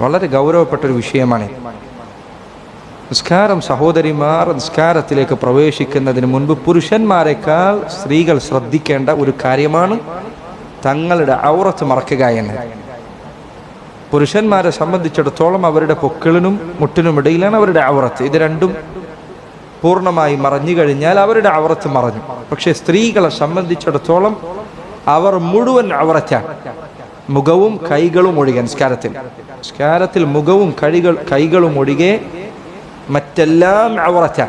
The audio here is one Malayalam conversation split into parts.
വളരെ ഗൗരവപ്പെട്ട ഒരു വിഷയമാണ് നിസ്കാരം സഹോദരിമാർ നിസ്കാരത്തിലേക്ക് പ്രവേശിക്കുന്നതിന് മുൻപ് പുരുഷന്മാരെക്കാൾ സ്ത്രീകൾ ശ്രദ്ധിക്കേണ്ട ഒരു കാര്യമാണ് തങ്ങളുടെ ഔറത്ത് മറക്കുക എന്ന് പുരുഷന്മാരെ സംബന്ധിച്ചിടത്തോളം അവരുടെ പൊക്കിളിനും മുട്ടിനും ഇടയിലാണ് അവരുടെ ഔറത്ത്. ഇത് രണ്ടും പൂർണമായി മറഞ്ഞു കഴിഞ്ഞാൽ അവരുടെ ഔറത്ത് മറഞ്ഞു. പക്ഷേ സ്ത്രീകളെ സംബന്ധിച്ചിടത്തോളം അവർ മുഴുവൻ ഔറത്താണ്. മുഖവും കൈകളും ഒഴികെ നിസ്കാരത്തിൽ. നിസ്കാരത്തിൽ മുഖവും കഴികൾ കൈകളും ഒഴികെ മറ്റെല്ലാം അവറച്ച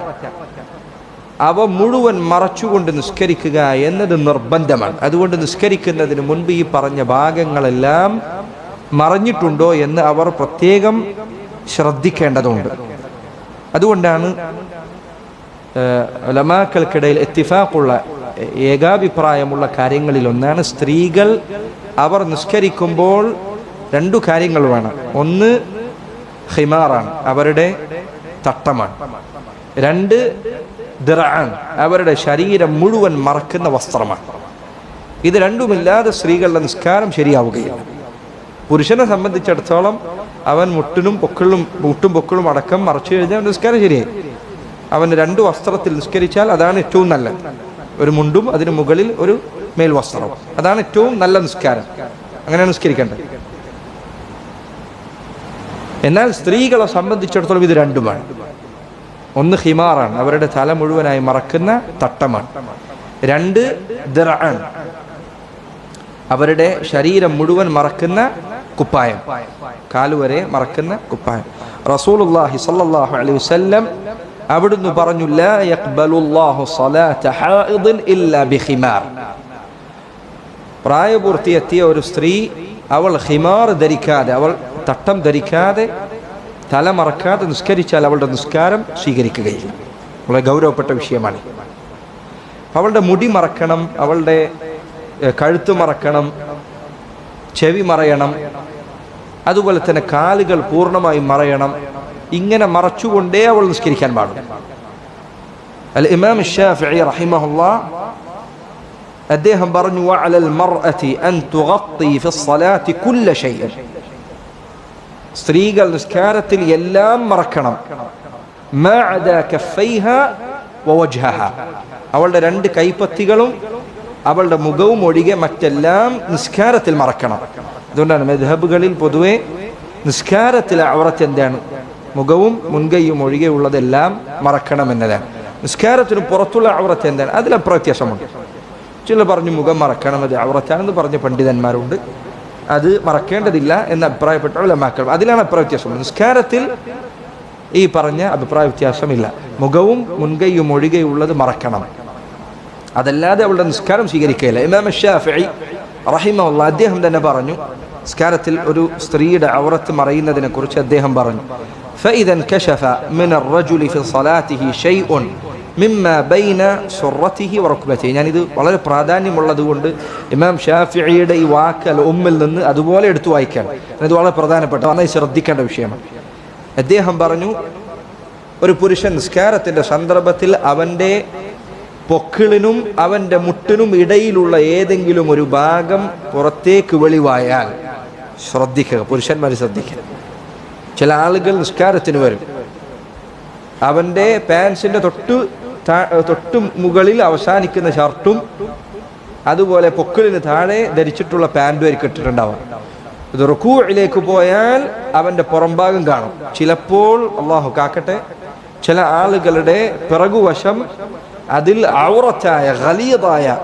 അവ മുഴുവൻ മറച്ചുകൊണ്ട് നിസ്കരിക്കുക എന്നത് നിർബന്ധമാണ്. അതുകൊണ്ട് നിസ്കരിക്കുന്നതിന് മുൻപ് ഈ പറഞ്ഞ ഭാഗങ്ങളെല്ലാം മറഞ്ഞിട്ടുണ്ടോ എന്ന് അവർ പ്രത്യേകം ശ്രദ്ധിക്കേണ്ടതുണ്ട്. അതുകൊണ്ടാണ് ലമാക്കൾക്കിടയിൽ എത്തിഫാക്കുള്ള ഏകാഭിപ്രായമുള്ള കാര്യങ്ങളിൽ ഒന്നാണ് സ്ത്രീകൾ അവർ നിസ്കരിക്കുമ്പോൾ രണ്ടു കാര്യങ്ങൾ വേണം. ഒന്ന് ഹിമാറാണ് അവരുടെ തട്ടമാണ്. രണ്ട് ദിറാൻ അവരുടെ ശരീരം മുഴുവൻ മറക്കുന്ന വസ്ത്രമാണ്. ഇത് രണ്ടുമില്ലാതെ സ്ത്രീകളുടെ നിസ്കാരം ശരിയാവുകയില്ല. പുരുഷനെ സംബന്ധിച്ചിടത്തോളം അവൻ മുട്ടിനും പൊക്കിളും മുട്ടും പൊക്കിളും അടക്കം മറച്ചു കഴിഞ്ഞാൽ നിസ്കാരം ശരിയായി. അവൻ രണ്ട് വസ്ത്രത്തിൽ നിസ്കരിച്ചാൽ അതാണ് ഏറ്റവും നല്ലത്. ഒരു മുണ്ടും അതിന് മുകളിൽ ഒരു മേൽവസ്ത്രവും. അതാണ് ഏറ്റവും നല്ല നിസ്കാരം. അങ്ങനെ നിസ്കരിക്കേണ്ടത്. എന്നാൽ സ്ത്രീകളെ സംബന്ധിച്ചിടത്തോളം ഇത് രണ്ടുമാണ്. ഒന്ന് ഹിമാറാണ്. അവരുടെ തല മുഴുവനായി മറക്കുന്ന തട്ടമാണ്. രണ്ട് ദിറാണ് അവരുടെ ശരീരം മുഴുവൻ മറക്കുന്ന കുപ്പായം. കാലുവരെ മറക്കുന്ന കുപ്പായം. റസൂലുള്ളാഹി സ്വല്ലല്ലാഹു അലൈഹി വസല്ലം അവിടുന്ന് പറഞ്ഞു ലാ യഖ്ബലുല്ലാഹു സ്വലാത ഹായിദിൻ ഇല്ലാ ബിഹിമാർ പ്രായപൂർത്തിയെത്തിയ ഒരു സ്ത്രീ അവൾ ഹിമാർ ധരിക്കാതെ അവൾ തട്ടം ധരിക്കാതെ തല മറക്കാതെ നിസ്കരിച്ചാൽ അവളുടെ നിസ്കാരം സ്വീകരിക്കുകയില്ല. വളരെ ഗൗരവപ്പെട്ട വിഷയമാണ്. അവളുടെ മുടി മറക്കണം അവളുടെ കഴുത്ത് മറക്കണം ചെവി മറയണം അതുപോലെ തന്നെ കാലുകൾ പൂർണമായും മറയണം ഇങ്ങനെ മറച്ചുകൊണ്ടേ അവൾ നിസ്കരിക്കാൻ പാടും. അൽ ഇമാം റഹിമഹുല്ലാ അദ്ദേഹം പറഞ്ഞു വഅലൽ മർഅതി അൻ തുഗത്തി കുല്ല സ്ത്രീകൾ നിസ്കാരത്തിൽ എല്ലാം മറക്കണം. അവളുടെ രണ്ട് കൈപ്പത്തികളും അവളുടെ മുഖവും ഒഴികെ മറ്റെല്ലാം നിസ്കാരത്തിൽ മറക്കണം. അതുകൊണ്ടാണ് മെധബുകളിൽ പൊതുവെ നിസ്കാരത്തിലെ അവറത്ത് എന്താണ്? മുഖവും മുൻകൈയും ഒഴികെ ഉള്ളതെല്ലാം മറക്കണം എന്നതാണ്. നിസ്കാരത്തിന് പുറത്തുള്ള അവറത്ത് എന്താണ്? അതിലെ പ്രത്യാസമുണ്ട് ചില പറഞ്ഞു മുഖം മറക്കണം അത് അവറത്താണെന്ന് പറഞ്ഞ പണ്ഡിതന്മാരുണ്ട്. അത് മറക്കേണ്ടതില്ല എന്ന് അഭിപ്രായപ്പെട്ട ഉലമാക്കൾ അതിലാണ് അഭിപ്രായ വ്യത്യാസം നിസ്കാരത്തിൽ ഈ പറഞ്ഞ അഭിപ്രായ വ്യത്യാസമില്ല മുഖവും മുൻകൈയും ഒഴികെയുള്ളത് മറക്കണം അതല്ലാതെ അവളുടെ നിസ്കാരം സ്വീകരിക്കുകയില്ല ഇമാം ഷാഫിഈ റഹിമഹുള്ള അദ്ദേഹം തന്നെ പറഞ്ഞു നിസ്കാരത്തിൽ ഒരു സ്ത്രീയുടെ ഔറത്ത് മറയുന്നതിനെ കുറിച്ച് അദ്ദേഹം പറഞ്ഞു فإذا انكشف من الرجل في صلاته شيء മിമ്മ ബൈന സൊറത്തിഹി ഉറക്കുബത്തി ഞാനിത് വളരെ പ്രാധാന്യമുള്ളത് കൊണ്ട് ഇമാം ഷാഫിയുടെ ഈ വാക്ക് അല്ല ഉമ്മിൽ നിന്ന് അതുപോലെ എടുത്തു വായിക്കാണ് ഇത് വളരെ പ്രധാനപ്പെട്ട നന്നായി ശ്രദ്ധിക്കേണ്ട വിഷയമാണ്. അദ്ദേഹം പറഞ്ഞു ഒരു പുരുഷൻ നിസ്കാരത്തിന്റെ സന്ദർഭത്തിൽ അവന്റെ പൊക്കിളിനും അവന്റെ മുട്ടിനും ഇടയിലുള്ള ഏതെങ്കിലും ഒരു ഭാഗം പുറത്തേക്ക് വെളിവായാൽ ശ്രദ്ധിക്കുക പുരുഷന്മാർ ശ്രദ്ധിക്കുക. ചില ആളുകൾ നിസ്കാരത്തിന് വരും. അവന്റെ പാൻസിന്റെ തൊട്ട് തൊട്ട് മുകളിൽ അവസാനിക്കുന്ന ഷർട്ടും അതുപോലെ പൊക്കിളിന് താഴെ ധരിച്ചിട്ടുള്ള പാന്റും ആയിരിക്കും ഇട്ടിട്ടുണ്ടാവുക. ഇത് റുക്കൂയിലേക്ക് പോയാൽ അവന്റെ പുറംഭാഗം കാണും. ചിലപ്പോൾ അള്ളാഹു കാക്കട്ടെ ചില ആളുകളുടെ പിറകുവശം അതിൽ ഔറത്തായ ഖലീതായ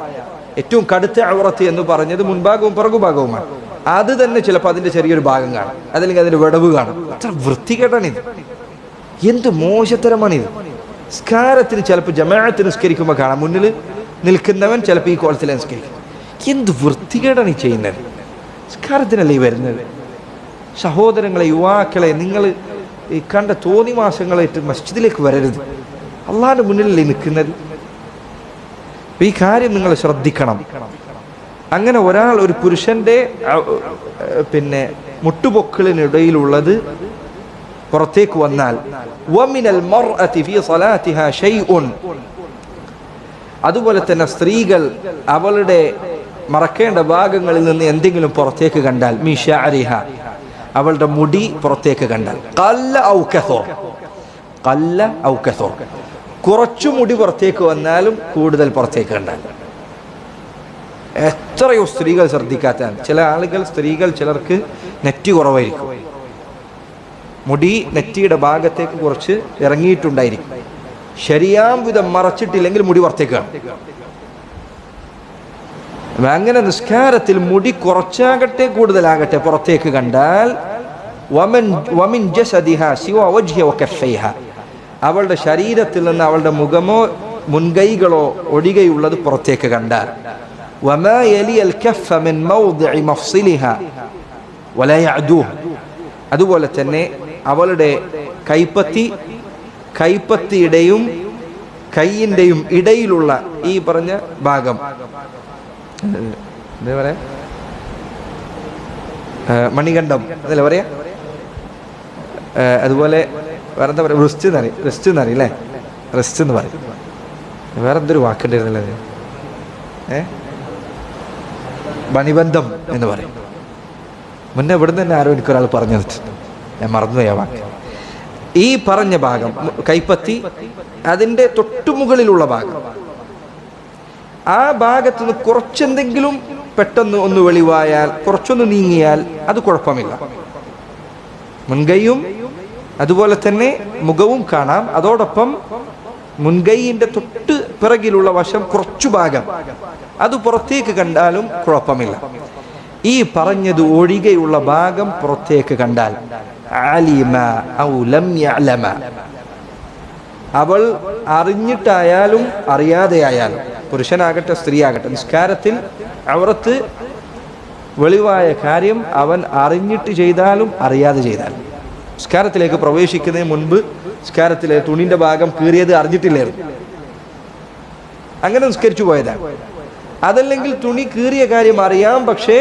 ഏറ്റവും കടുത്ത ഔറത്ത് എന്ന് പറഞ്ഞത് മുൻഭാഗവും പിറകുഭാഗവുമാണ്. അത് തന്നെ ചിലപ്പോൾ അതിന്റെ ചെറിയൊരു ഭാഗം കാണും. അതല്ലെങ്കിൽ അതിന്റെ വിടവ് കാണും. അത്ര വൃത്തികേടാണിത്. എന്ത് മോശത്തരമാണിത്. നിസ്കാരത്തിന് ചിലപ്പോൾ ജമാഅത്ത് നിസ്കരിക്കുമ്പോൾ കാണാം. മുന്നിൽ നിൽക്കുന്നവൻ ചിലപ്പോൾ ഈ കോലത്തിൽ നിസ്കരിക്കും. എന്ത് വൃത്തികേടാണ് ഈ ചെയ്യുന്നത്? നിസ്കാരത്തിനല്ലേ ഈ വരുന്നത്? സഹോദരങ്ങളെ യുവാക്കളെ നിങ്ങൾ ഈ കണ്ട തോന്നിവാസങ്ങളായിട്ട് മസ്ജിദിലേക്ക് വരരുത്. അള്ളാഹിന്റെ മുന്നിലല്ലേ നിൽക്കുന്നത്? ഈ കാര്യം നിങ്ങൾ ശ്രദ്ധിക്കണം. അങ്ങനെ ഒരാൾ ഒരു പുരുഷന്റെ പിന്നെ മുട്ടുപൊക്കിളിനിടയിലുള്ളത് പുറത്തേക്ക് വന്നാൽ അതുപോലെ തന്നെ സ്ത്രീകൾ അവളുടെ മറക്കേണ്ട ഭാഗങ്ങളിൽ നിന്ന് എന്തെങ്കിലും പുറത്തേക്ക് കണ്ടാൽ മീ ഷഅരിഹ. അവളുടെ മുടി പുറത്തേക്ക് കണ്ടാൽ കല്ല ഔക്കസോ കല്ല ഔക്കസോ കുറച്ചു മുടി പുറത്തേക്ക് വന്നാലും കൂടുതൽ പുറത്തേക്ക് കണ്ടാൽ. എത്രയോ സ്ത്രീകൾ ശ്രദ്ധിക്കാത്തതാണ്. ചില ആളുകൾ സ്ത്രീകൾ ചിലർക്ക് നെറ്റി കുറവായിരിക്കും. മുടി നെറ്റിയുടെ ഭാഗത്തേക്ക് കുറച്ച് ഇറങ്ങിയിട്ടുണ്ടായിരിക്കും. ശരിയാം വിധം മറച്ചിട്ടില്ലെങ്കിൽ മുടി പുറത്തേക്ക് അങ്ങനെ നിസ്കാരത്തിൽ മുടി കുറച്ചാകട്ടെ കൂടുതലാകട്ടെ പുറത്തേക്ക് കണ്ടാൽ അവളുടെ ശരീരത്തിൽ നിന്ന് അവളുടെ മുഖമോ മുൻകൈകളോ ഒഴികെയുള്ളത് പുറത്തേക്ക് കണ്ടാൽ അതുപോലെ തന്നെ അവളുടെ കൈപ്പത്തി കൈപ്പത്തിയുടെയും കൈയിന്റെയും ഇടയിലുള്ള ഈ പറഞ്ഞ ഭാഗം. എന്താ പറയാ? മണികണ്ഠം. അതല്ലേ പറയാ? അതുപോലെ വേറെ എന്താ പറയുക റിസ്റ്റ് എന്ന് അറിയാം റിസ്റ്റ് എന്ന് അറിയില്ലേ റിസ്റ്റ് എന്ന് പറയും. വേറെ എന്തൊരു വാക്കുണ്ടായിരുന്നല്ലേ ഏ? മണിബന്ധം എന്ന് പറയും. മുന്നേ ഇവിടുന്ന് തന്നെ ആരോ എനിക്കൊരാൾ പറഞ്ഞു ഞാൻ മറന്നുപോയി വാക്ക്. ഈ പറഞ്ഞ ഭാഗം കൈപ്പത്തി അതിന്റെ തൊട്ടുമുകളിലുള്ള ഭാഗം. ആ ഭാഗത്ത് നിന്ന് കുറച്ചെന്തെങ്കിലും പെട്ടെന്ന് ഒന്ന് വെളിവായാൽ കുറച്ചൊന്ന് നീങ്ങിയാൽ അത് കുഴപ്പമില്ല. മുൻകൈയും അതുപോലെ തന്നെ മുഖവും കാണാം. അതോടൊപ്പം മുൻകൈയിന്റെ തൊട്ട് പിറകിലുള്ള വശം കുറച്ചു ഭാഗം. അത് പുറത്തേക്ക് കണ്ടാലും കുഴപ്പമില്ല. ഈ പറഞ്ഞത് ഒഴികെയുള്ള ഭാഗം പുറത്തേക്ക് കണ്ടാൽ ആലിമ ഔ ലം യഅലമ. അവൾ അറിഞ്ഞിട്ടായാലും അറിയാതെയായാലും പുരുഷനാകട്ടെ സ്ത്രീയാകട്ടെ നിസ്കാരത്തിൽ അവർക്ക് വെളിവായ കാര്യം അവൻ അറിഞ്ഞിട്ട് ചെയ്താലും അറിയാതെ ചെയ്താലും. നിസ്കാരത്തിലേക്ക് പ്രവേശിക്കുന്നതിന് മുൻപ് നിസ്കാരത്തിലെ തുണിന്റെ ഭാഗം കീറിയത് അറിഞ്ഞിട്ടില്ലായിരുന്നു. അങ്ങനെ നിസ്കരിച്ചു പോയതാണ് അതല്ലെങ്കിൽ തുണി കീറിയ കാര്യം അറിയാം പക്ഷേ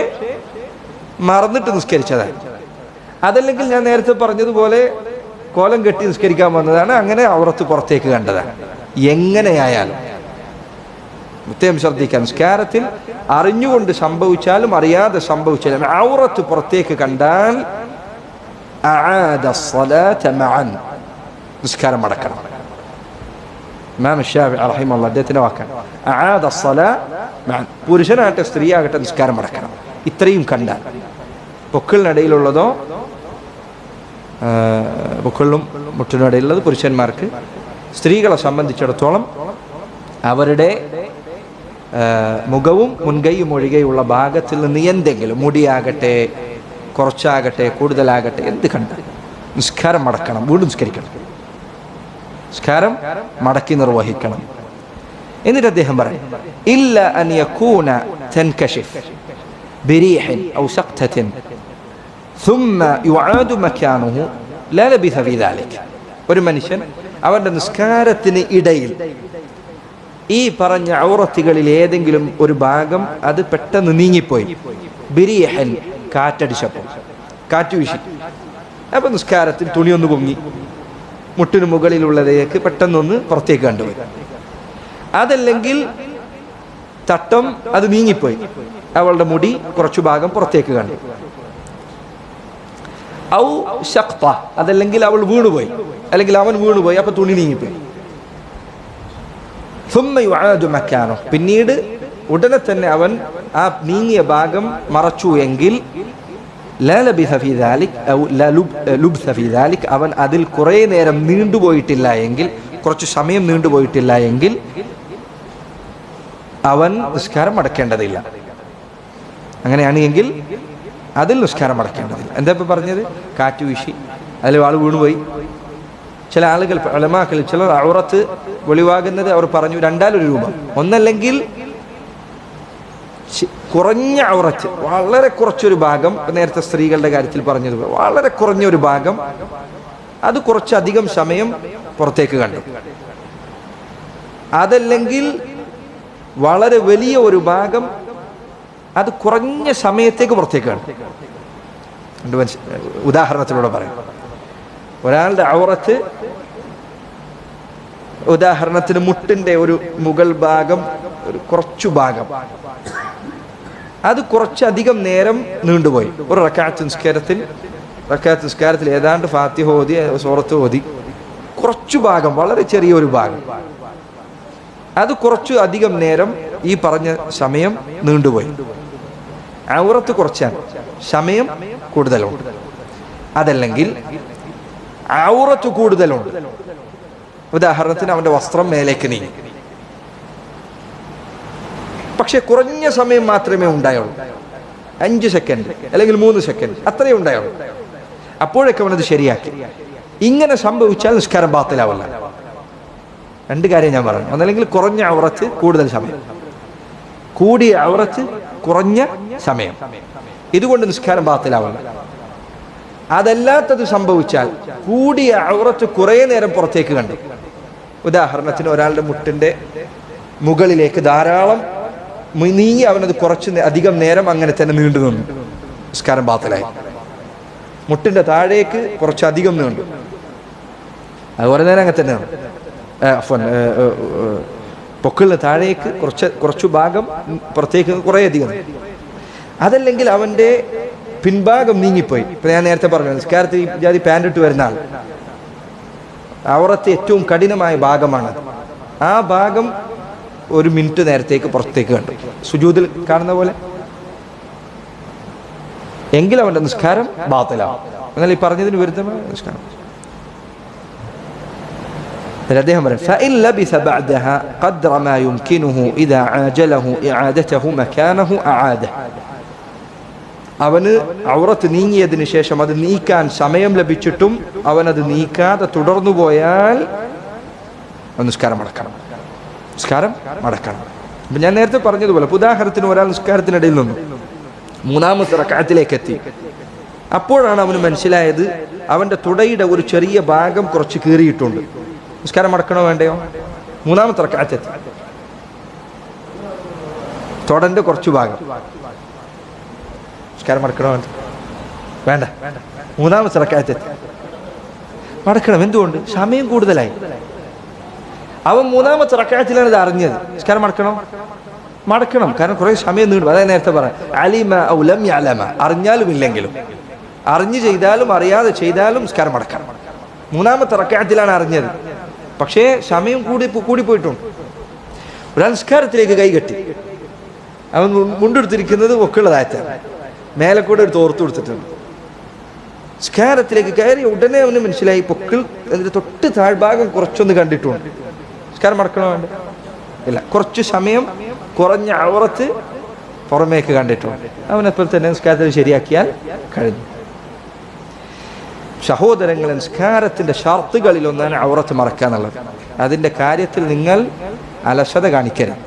മറന്നിട്ട് നിസ്കരിച്ചതാണ് അതല്ലെങ്കിൽ ഞാൻ നേരത്തെ പറഞ്ഞതുപോലെ കോലം കെട്ടി നിസ്കരിക്കാൻ വന്നതാണ്. അങ്ങനെ അവർത്ത് പുറത്തേക്ക് കണ്ടതാണ് എങ്ങനെയായാലും. പ്രത്യേകം ശ്രദ്ധിക്കാം. നിസ്കാരത്തിൽ അറിഞ്ഞുകൊണ്ട് സംഭവിച്ചാലും അറിയാതെ സംഭവിച്ചാലും ഔറത്ത് പുറത്തേക്ക് കണ്ടാൽ നിസ്കാരം അടക്കണം. അദ്ദേഹത്തിന്റെ വാക്കാണ്. പുരുഷനാകട്ടെ സ്ത്രീയാകട്ടെ നിസ്കാരം അടക്കണം. ഇത്രയും കണ്ടാൽ. പൊക്കിളിനിടയിലുള്ളതോ പൊക്കളിലും മുട്ടിനും ഇടയിലുള്ളത് പുരുഷന്മാർക്ക്. സ്ത്രീകളെ സംബന്ധിച്ചിടത്തോളം അവരുടെ മുഖവും മുൻകൈയും ഒഴികെയുള്ള ഭാഗത്തിൽ നിന്ന് എന്തെങ്കിലും മുടിയാകട്ടെ കുറച്ചാകട്ടെ കൂടുതലാകട്ടെ എന്ത് കണ്ട നിസ്കാരം മടക്കണം വീണ്ടും നിസ്കരിക്കണം. നിസ്കാരം മടക്കി നിർവഹിക്കണം. എന്നിട്ട് അദ്ദേഹം പറയും ഇല്ല അനിയ കൂന തൻകശിഫ്. ബിരീഹിൻ ഔ സഖ്തത്തിൻ ثم يعاد مكانه لا لبث في ذلك ഒരു മനുഷ്യൻ അവന്റെ നിസ്കാരത്തിന് ഇടയിൽ ഈ പറഞ്ഞ ഔറത്തുകളിൽ ഏതെങ്കിലും ഒരു ഭാഗം അത് പെട്ടെന്ന് നീങ്ങിപ്പോയി ബിരിയഹൻ കാറ്റടിച്ചപ്പോൾ കാറ്റ് വീശി അപ്പൊ നിസ്കാരത്തിൽ തുണിയൊന്ന് പൊങ്ങി മുട്ടിന് മുകളിലുള്ളതേക്ക് പെട്ടെന്നൊന്ന് പുറത്തേക്ക് കണ്ടുപോയി അതല്ലെങ്കിൽ തട്ടം അത് നീങ്ങിപ്പോയി അവളുടെ മുടി കുറച്ചു ഭാഗം പുറത്തേക്ക് കണ്ടു. ഔ ശക്ത അതല്ലെങ്കിൽ അവൾ വീണുപോയി അല്ലെങ്കിൽ അവൻ വീണുപോയി അപ്പൊ തുണി നീങ്ങിപ്പോയി. മക്കാനോ പിന്നീട് ഉടനെ തന്നെ അവൻ ആ നീങ്ങിയ ഭാഗം മറച്ചു എങ്കിൽ അവൻ അതിൽ കുറെ നേരം നീണ്ടുപോയിട്ടില്ല എങ്കിൽ കുറച്ച് സമയം നീണ്ടുപോയിട്ടില്ല എങ്കിൽ അവൻ നിസ്കാരം അടക്കേണ്ടതില്ല. അങ്ങനെയാണ് എങ്കിൽ അതിൽ നിസ്കാരം അടക്കേണ്ടതില്ല എന്താ ഇപ്പം പറഞ്ഞത്? കാറ്റ് വീശി അതിൽ ആൾ വീണുപോയി. ചില ആളുകൾ അലമാക്കൾ ചിലർ അവറത്ത് വെളിവാകുന്നത് അവർ പറഞ്ഞു രണ്ടാലൊരു രൂപ. ഒന്നല്ലെങ്കിൽ കുറഞ്ഞ അവറച്ച് വളരെ കുറച്ചൊരു ഭാഗം നേരത്തെ സ്ത്രീകളുടെ കാര്യത്തിൽ പറഞ്ഞത് വളരെ കുറഞ്ഞൊരു ഭാഗം അത് കുറച്ചധികം സമയം പുറത്തേക്ക് കണ്ടു. അതല്ലെങ്കിൽ വളരെ വലിയ ഒരു ഭാഗം അത് കുറഞ്ഞ സമയത്തേക്ക് പുറത്തേക്ക് കണ്ടു രണ്ട് മനസ്സ് ഉദാഹരണത്തിലൂടെ പറയാം. ഒരാളുടെ ഔറത്ത് ഉദാഹരണത്തിന് മുട്ടിന്റെ ഒരു മുകൾ ഭാഗം ഒരു കുറച്ചു ഭാഗം. അത് കുറച്ചധികം നേരം നീണ്ടുപോയി. ഒരു റക്കാത്ത് നിസ്കാരത്തിൽ റക്കാത്ത് നിസ്കാരത്തിൽ ഏതാണ്ട് ഫാത്തിഹ ഓതി സോറത്ത് ഓതി. കുറച്ചു ഭാഗം വളരെ ചെറിയൊരു ഭാഗം. അത് കുറച്ചു അധികം നേരം ഈ പറഞ്ഞ സമയം നീണ്ടുപോയി. ഔറത്ത് കുറച്ചാണ് സമയം കൂടുതലുണ്ട് അതല്ലെങ്കിൽ ഔറത്ത് കൂടുതലുണ്ട് ഉദാഹരണത്തിന് അവന്റെ വസ്ത്രം മേലേക്ക് നീങ്ങി. പക്ഷെ കുറഞ്ഞ സമയം മാത്രമേ ഉണ്ടായുള്ളൂ. അഞ്ച് സെക്കൻഡ് അല്ലെങ്കിൽ മൂന്ന് സെക്കൻഡ് അത്രയും ഉണ്ടായുള്ളൂ. അപ്പോഴൊക്കെ അവനത് ശരിയാക്കി. ഇങ്ങനെ സംഭവിച്ചാൽ നിസ്കാരം പാത്തിലാവല്ല രണ്ട് കാര്യം ഞാൻ പറഞ്ഞു. ഒന്നല്ലെങ്കിൽ കുറഞ്ഞ ഔറത്ത് കൂടുതൽ സമയം. കൂടിയ ഔറത്ത് കുറഞ്ഞ സമയം. ഇതുകൊണ്ട് നിസ്കാരം ബാത്തിലാവില്ല അതല്ലാത്തത് സംഭവിച്ചാൽ കൂടിയ ഔറത്ത് കുറേ നേരം പുറത്തേക്ക് കണ്ടു. ഉദാഹരണത്തിന് ഒരാളുടെ മുട്ടിന്റെ മുകളിലേക്ക് ധാരാളം നീങ്ങി അവനത് കുറച്ച് അധികം നേരം അങ്ങനെ തന്നെ നീണ്ടു നിന്നു. നിസ്കാരം ബാത്തിലായി. മുട്ടിന്റെ താഴേക്ക് കുറച്ചധികം നീണ്ടു. അത് കുറേ നേരം അങ്ങനെ തന്നെയാണ് പൊക്കിളിന് താഴേക്ക് കുറച്ച് കുറച്ചു ഭാഗം പുറത്തേക്ക് കുറേ അധികം അതല്ലെങ്കിൽ അവന്റെ പിൻഭാഗം നീങ്ങിപ്പോയി. ഇപ്പം ഞാൻ നേരത്തെ പറഞ്ഞു നിസ്കാരത്തിൽ ജാതി ഇട്ട് വരുന്ന ആൾ. അവറത്തെ ഏറ്റവും കഠിനമായ ഭാഗമാണ്. ആ ഭാഗം ഒരു മിനിറ്റ് നേരത്തേക്ക് പുറത്തേക്ക് കണ്ടു. സുജൂതിൽ കാണുന്ന പോലെ. എങ്കിൽ അവന്റെ നിസ്കാരം ബാത്തലാവും എന്നാൽ ഈ പറഞ്ഞതിന് വിരുദ്ധമായ നിസ്കാരം. അദ്ദേഹം പറയും അവന് ഔറത്ത് നീങ്ങിയതിന് ശേഷം അത് നീക്കാൻ സമയം ലഭിച്ചിട്ടും അവൻ അത് നീക്കാതെ തുടർന്നു പോയാൽ നിസ്കാരം മടക്കണം. നിസ്കാരം മടക്കണം. അപ്പൊ ഞാൻ നേരത്തെ പറഞ്ഞതുപോലെ ഉദാഹരണത്തിന് ഒരാൾ നിസ്കാരത്തിനിടയിൽ നിന്നു. മൂന്നാമത്തെ റക്കാത്തിലേക്ക് എത്തി. അപ്പോഴാണ് അവന് മനസ്സിലായത് അവന്റെ തുടയുടെ ഒരു ചെറിയ ഭാഗം കുറച്ച് കീറിയിട്ടുണ്ട്. നിസ്കാരം മടക്കണോ വേണ്ടയോ? മൂന്നാമത്തെ റക്കാത്തെത്തി തുടന്റെ കുറച്ച് ഭാഗം. നിസ്കാരം മടക്കണോ വേണ്ട. മൂന്നാമത്തെ റക്കാത്തെത്തി മടക്കണം. എന്തുകൊണ്ട്? സമയം കൂടുതലായി. അവൻ മൂന്നാമത്തെ റക്കായത്തിലാണ് ഇത് അറിഞ്ഞത്. നിസ്കാരം മടക്കണം? മടക്കണം. കാരണം കുറേ സമയം നീണ്ടു. അതായത് നേരത്തെ പറയാം അലിമ ഔലം അറിഞ്ഞാലും ഇല്ലെങ്കിലും. അറിഞ്ഞു ചെയ്താലും അറിയാതെ ചെയ്താലും നിസ്കാരം മടക്കണം. മൂന്നാമത്തെ റക്കായത്തിലാണ് അറിഞ്ഞത്. പക്ഷേ സമയം കൂടി കൂടിപ്പോയിട്ടുണ്ട് ഒരു നിസ്കാരത്തിലേക്ക് കൈകെട്ടി അവൻ മുണ്ടെടുത്തിരിക്കുന്നത് ഒക്കെയുള്ളതായത്താണ് മേലെ കൂടെ ഒരു തോർത്ത് കൊടുത്തിട്ടുണ്ട്. സ്കാരത്തിലേക്ക് കയറി ഉടനെ അവന് മനസ്സിലായി പൊക്കിൾ അതിന്റെ തൊട്ട് താഴ്ഭാഗം കുറച്ചൊന്ന് കണ്ടിട്ടുണ്ട്. സ്കാരം മടക്കണോ വേണ്ട? ഇല്ല കുറച്ച് സമയം കുറഞ്ഞ അവറത്ത് പുറമേക്ക് കണ്ടിട്ടുണ്ട്. അവനെപ്പോൾ തന്നെ നിസ്കാരത്തിൽ ശരിയാക്കിയാൽ കഴിഞ്ഞു. സഹോദരങ്ങൾ നിസ്കാരത്തിന്റെ ഷർത്തുകളിൽ ഒന്നാണ് ഔറത്ത് മറക്കുക അതിന്റെ കാര്യത്തിൽ നിങ്ങൾ അലസത കാണിക്കരുത്.